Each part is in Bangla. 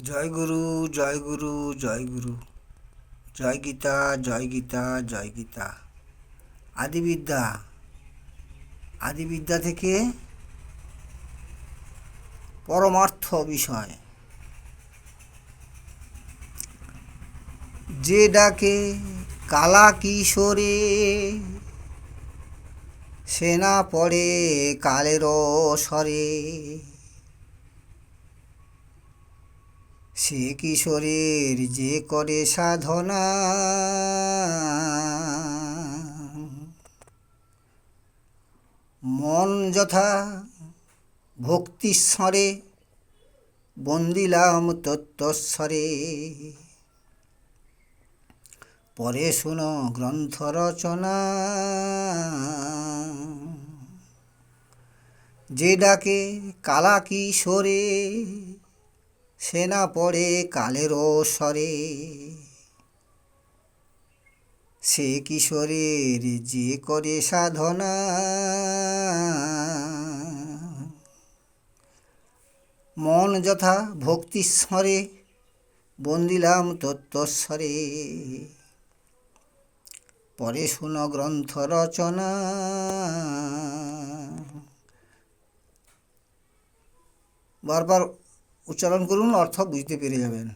জয় গুরু জয় গুরু জয় গুরু। জয় গীতা জয় গীতা জয় গীতা। আদিবিদ্যা। আদিবিদ্যা থেকে পরমার্থ বিষয়। যে ডাকে, কালা কিশোরে সেনা পড়ে কালের স্বরে। সে কিশোরের যে করে সাধনা। মন যথা ভক্তিস্বরে বন্দিলাম তত্ত্বস্বরে। পরে শুনো গ্রন্থ রচনা। যে ডাকে কালা কিশোরে সেনা পড়ে কালের স্বরে। সে কিশোরের যে করে সাধনা। মন যথা ভক্তিস্মরে বন্দিলাম তত্ত্বস্বরে। পরে শুন গ্রন্থ রচনা। বারবার উচ্চারণ করুন, অর্থ বুঝতে পেরে যাবেন।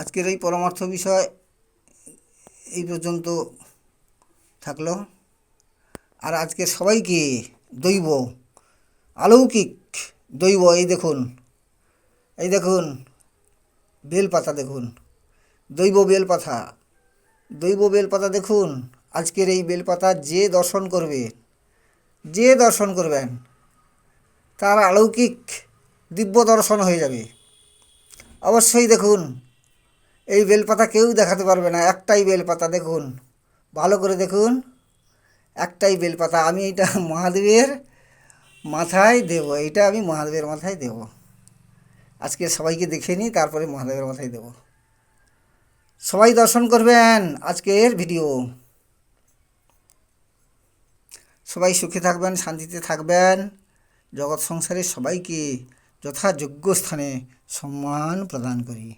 আজকের এই পরমার্থ বিষয় এই পর্যন্ত থাকল। আর আজকে সবাইকে দৈব, অলৌকিক দৈব, এই দেখুন এই দেখুন, বেলপাতা দেখুন, দৈব বেলপাতা দৈব বেলপাতা দেখুন, আজকের এই বেলপাতা যে দর্শন করবে, যে দর্শন করবেন, তার অলৌকিক দিব্য দর্শন হয়ে যাবে। অবশ্যই দেখুন, এই বেলপাতা কেউ দেখাতে পারবে না, একটাই বেলপাতা দেখুন। ভালো করে দেখুন, একটাই বেলপাতা আমি এটা মহাদেবের মাথায় দেব, এটা আমি মহাদেবের মাথায় দেব। আজকে সবাইকে দেখে নিই, তারপরে মহাদেবের মাথায় দেব। সবাই দর্শন করবেন আজকের ভিডিও। সবাই সুখে থাকবেন, শান্তিতে থাকবেন। জগৎ সংসারে সবাইকে যথাযোগ্য স্থানে সম্মান প্রদান করি।